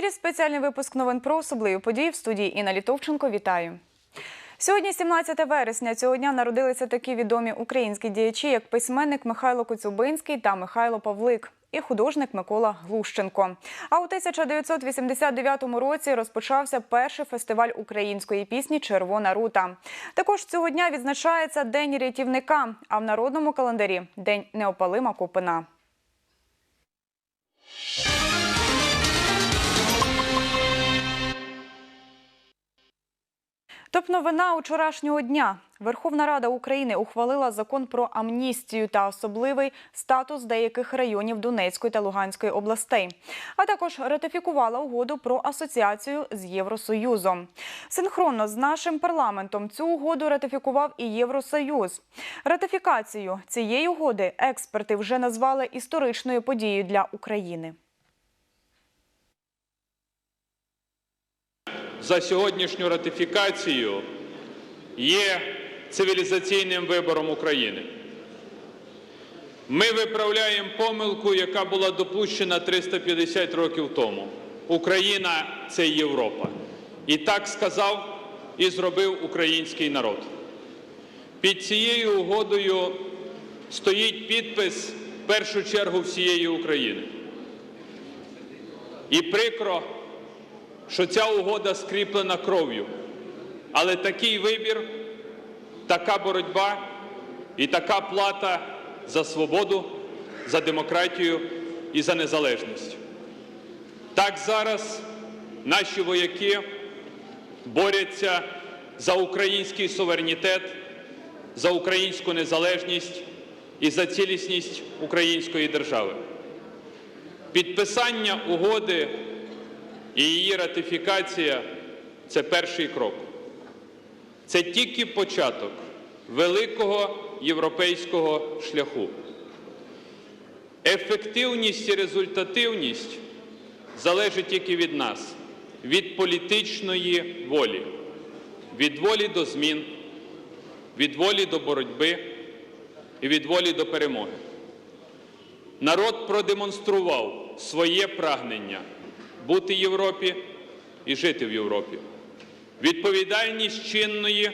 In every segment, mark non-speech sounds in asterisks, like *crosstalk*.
Ефірі спеціальний випуск новин про особливі події в студії Інна Літовченко. Вітаю. Сьогодні, 17 вересня, цього дня народилися такі відомі українські діячі, як письменник Михайло Коцюбинський та Михайло Павлик. І художник Микола Глущенко. А у 1989 році розпочався перший фестиваль української пісні Червона рута. Також цього дня відзначається День рятівника, а в народному календарі День неопалима купина. Топ-новина учорашнього дня. Верховна Рада України ухвалила закон про амністію та особливий статус деяких районів Донецької та Луганської областей, а також ратифікувала угоду про асоціацію з Євросоюзом. Синхронно з нашим парламентом цю угоду ратифікував і Євросоюз. Ратифікацію цієї угоди експерти вже назвали історичною подією для України. За сьогоднішню ратифікацію є цивілізаційним вибором України. Ми виправляємо помилку, яка була допущена 350 років тому. Україна це Європа. І так сказав і зробив український народ. Під цією угодою стоїть підпис в першу чергу всієї України. І прикро, що ця угода скріплена кров'ю. Але такий вибір, така боротьба і така плата за свободу, за демократію і за незалежність. Так зараз наші вояки борються за український суверенітет, за українську незалежність і за цілісність української держави. Підписання угоди і її ратифікація це перший крок. Це тільки початок великого європейського шляху. Ефективність і результативність залежить тільки від нас, від політичної волі, від волі до змін, від волі до боротьби і від волі до перемоги. Народ продемонстрував своє прагнення бути в Європі і жити в Європі. Відповідальність чинної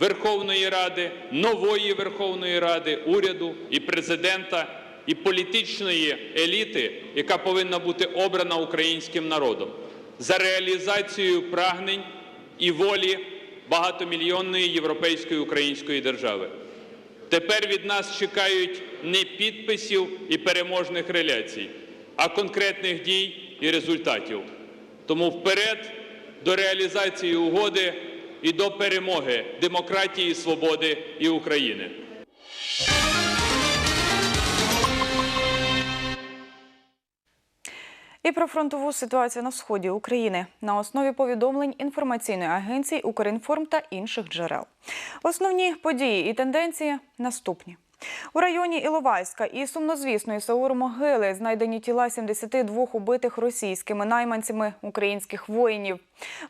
Верховної Ради, нової Верховної Ради, уряду і президента, і політичної еліти, яка повинна бути обрана українським народом за реалізацією прагнень і волі багатомільйонної європейської української держави. Тепер від нас чекають не підписів і переможних реляцій, а конкретних дій і результатів. Тому вперед до реалізації угоди і до перемоги демократії, свободи і України. І про фронтову ситуацію на сході України на основі повідомлень інформаційної агенції Укрінформ та інших джерел. Основні події і тенденції наступні. У районі Іловайська і сумнозвісної Саур-Могили знайдені тіла 72 убитих російськими найманцями українських воїнів.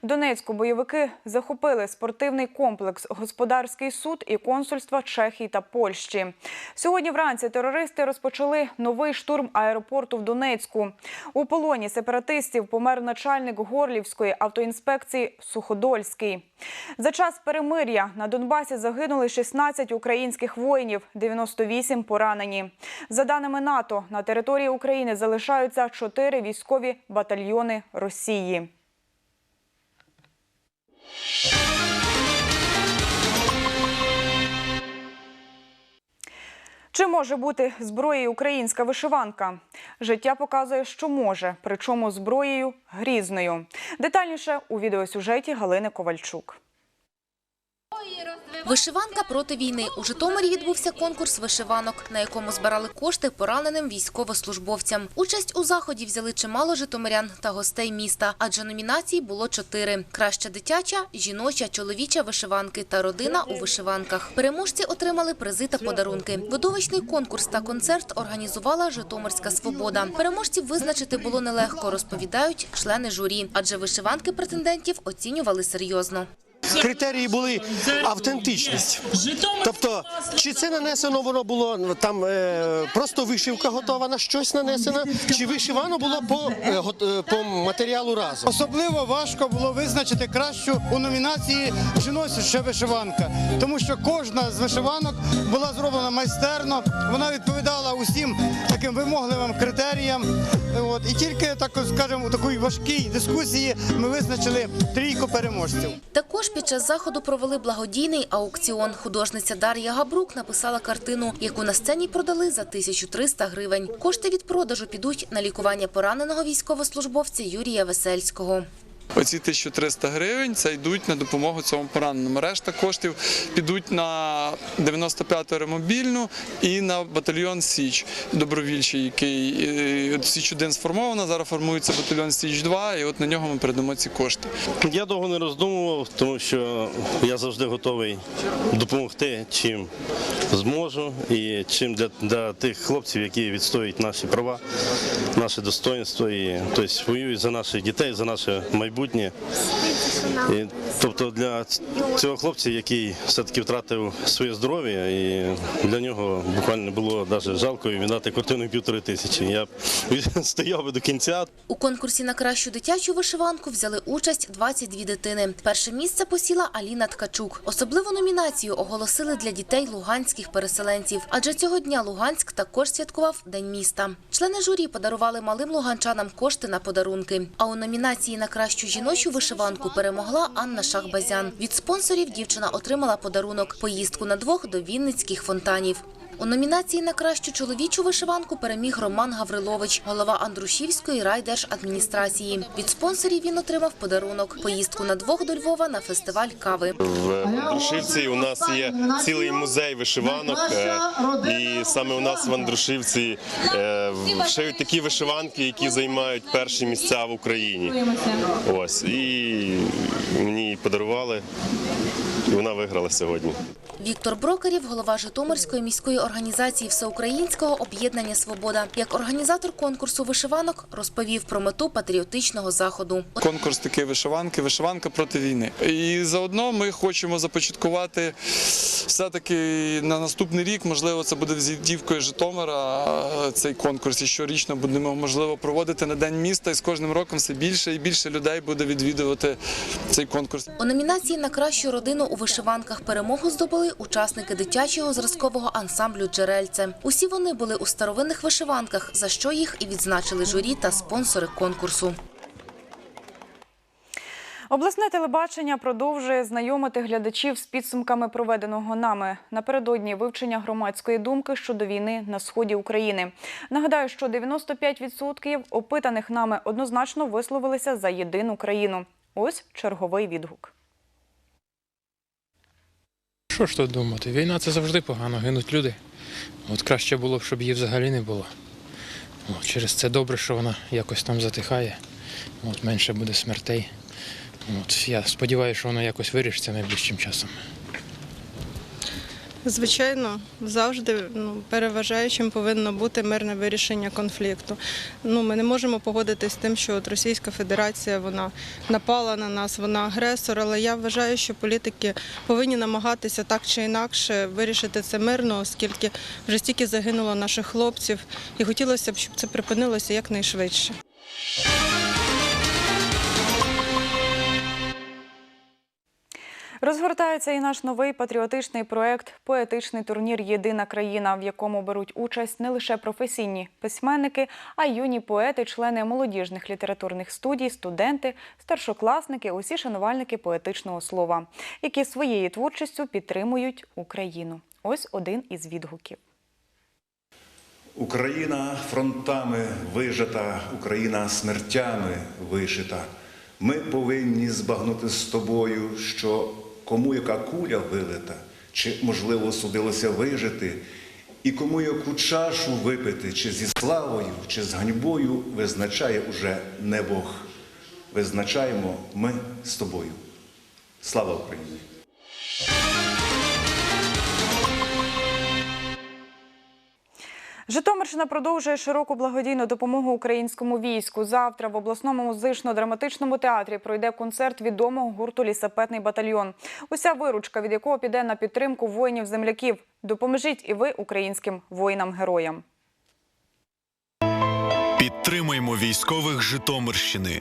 В Донецьку бойовики захопили спортивний комплекс, господарський суд і консульства Чехії та Польщі. Сьогодні вранці терористи розпочали новий штурм аеропорту в Донецьку. У полоні сепаратистів помер начальник Горлівської автоінспекції Суходольський. За час перемир'я на Донбасі загинули 16 українських воїнів, 98 поранені. За даними НАТО, на території України залишаються 4 військові батальйони Росії. Чи може бути зброєю українська вишиванка? Життя показує, що може, причому зброєю грізною. Детальніше у відеосюжеті Галини Ковальчук. Вишиванка проти війни. У Житомирі відбувся конкурс вишиванок, на якому збирали кошти пораненим військовослужбовцям. Участь у заході взяли чимало житомирян та гостей міста, адже номінацій було чотири: краща дитяча, жіноча, чоловіча вишиванки та родина у вишиванках. Переможці отримали призи та подарунки. Видовищний конкурс та концерт організувала Житомирська свобода. Переможців визначити було нелегко, розповідають члени журі, адже вишиванки претендентів оцінювали серйозно. Критерії були автентичність. Тобто, чи це нанесено воно було там е, просто вишивка готова на щось нанесена, чи вишивано було по, е, е, по матеріалу разом. Особливо важко було визначити кращу у номінації жіноча вишиванка, тому що кожна з вишиванок була зроблена майстерно, вона відповідала усім таким вимогливим критеріям. От і тільки так скажімо, у такій важкій дискусії ми визначили трійку переможців. Також під час заходу провели благодійний аукціон. Художниця Дар'я Габрук написала картину, яку на сцені продали за 1300 гривень. Кошти від продажу підуть на лікування пораненого військовослужбовця Юрія Весельського. Оці 1300 гривень це йдуть на допомогу цьому пораненому. Решта коштів підуть на 95-ту ремобільну і на батальйон Січ добровільчий, який е, Січ 1 сформовано. Зараз формується батальйон Січ 2 і от на нього ми передамо ці кошти. Я довго не роздумував, тому що я завжди готовий допомогти, чим зможу, і чим для, для тих хлопців, які відстоюють наші права, наше достоинство, і тобто воюють за наших дітей, за наше майбутнє. І, тобто для цього хлопця, який все-таки втратив своє здоров'я, і для нього буквально було навіть жалко віддати картину півтори тисячі. Я *laughs* стояв би до кінця, У конкурсі на кращу дитячу вишиванку взяли участь 22 дитини. Перше місце посіла Аліна Ткачук. Особливу номінацію оголосили для дітей луганських переселенців, адже цього дня Луганськ також святкував День міста. Члени журі подарували малим луганчанам кошти на подарунки. А у номінації на кращу жіночу вишиванку перемогла Анна Шахбазян. Від спонсорів дівчина отримала подарунок – поїздку на двох до Вінницьких фонтанів. У номінації на кращу чоловічу вишиванку переміг Роман Гаврилович, голова Андрушівської райдержадміністрації. Від спонсорів він отримав подарунок – поїздку на двох до Львова на фестиваль кави. В Андрушівці у нас є цілий музей вишиванок, е, і саме у нас в Андрушівці е, шиють такі вишиванки, які займають перші місця в Україні. Ось і мені подарували, і вона виграла сьогодні. Віктор Брокарів, голова Житомирської міської організації Всеукраїнського об'єднання «Свобода». Як організатор конкурсу вишиванок розповів про мету патріотичного заходу. Конкурс такий вишиванки, вишиванка проти війни. І заодно ми хочемо започаткувати все-таки на наступний рік, можливо, це буде візитівкою Житомира, цей конкурс. І щорічно будемо можливо проводити на день міста. І з кожним роком все більше і більше людей буде відвідувати цей конкурс. У номінації на кращу родину у вишиванках перемогу здобули учасники дитячого зразкового ансамблю «Джерельце». Усі вони були у старовинних вишиванках, за що їх і відзначили журі та спонсори конкурсу. Обласне телебачення продовжує знайомити глядачів з підсумками проведеного нами напередодні вивчення громадської думки щодо війни на сході України. Нагадаю, що 95% опитаних нами однозначно висловилися за єдину країну. Ось черговий відгук. Що ж тут думати? Війна це завжди погано, гинуть люди. От краще було б, щоб її взагалі не було. От, через це добре, що вона якось там затихає. От, менше буде смертей. От, я сподіваюся, що воно якось вирішиться найближчим часом. Звичайно, завжди ну, переважаючим повинно бути мирне вирішення конфлікту. Ну, ми не можемо погодитися з тим, що от Російська Федерація вона напала на нас, вона агресор, але я вважаю, що політики повинні намагатися так чи інакше вирішити це мирно, оскільки вже стільки загинуло наших хлопців, і хотілося б, щоб це припинилося якнайшвидше. Розгортається і наш новий патріотичний проект Поетичний турнір Єдина країна, в якому беруть участь не лише професійні письменники, а й юні поети, члени молодіжних літературних студій, студенти, старшокласники, усі шанувальники поетичного слова, які своєю творчістю підтримують Україну. Ось один із відгуків. Україна фронтами вижата, Україна смертями вишита. Ми повинні збагнути з тобою, що кому яка куля вилита, чи, можливо, судилося вижити, і кому яку чашу випити, чи зі славою, чи з ганьбою, визначає уже не Бог. Визначаємо ми з тобою. Слава Україні! Житомирщина продовжує широку благодійну допомогу українському війську. Завтра в обласному музично-драматичному театрі пройде концерт відомого гурту Лісапетний батальйон. Уся виручка, від якого піде на підтримку воїнів-земляків. Допоможіть і ви українським воїнам-героям. Підтримаймо військових Житомирщини.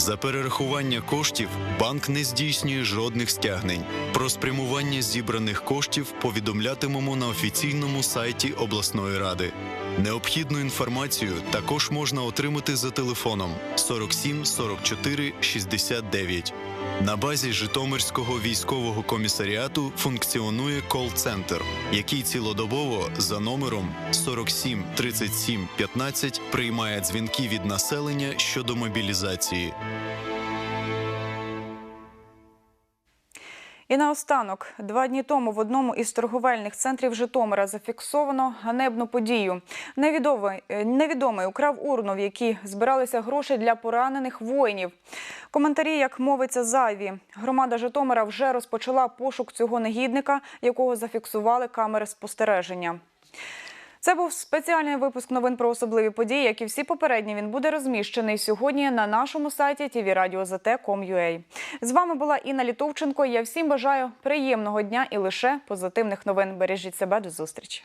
За перерахування коштів банк не здійснює жодних стягнень. Про спрямування зібраних коштів повідомлятимемо на офіційному сайті обласної ради. Необхідну інформацію також можна отримати за телефоном 47 44 69. На базі Житомирського військового комісаріату функціонує кол-центр, який цілодобово за номером 47 37 15 приймає дзвінки від населення щодо мобілізації. І наостанок, два дні тому в одному із торговельних центрів Житомира зафіксовано ганебну подію. Невідомий, е, невідомий украв урну, в якій збиралися гроші для поранених воїнів. Коментарі, як мовиться, зайві. Громада Житомира вже розпочала пошук цього негідника, якого зафіксували камери спостереження. Це був спеціальний випуск новин про особливі події. Як і всі попередні, він буде розміщений сьогодні на нашому сайті tvradio.zt.com.ua. З вами була Інна Літовченко. Я всім бажаю приємного дня і лише позитивних новин. Бережіть себе до зустрічі.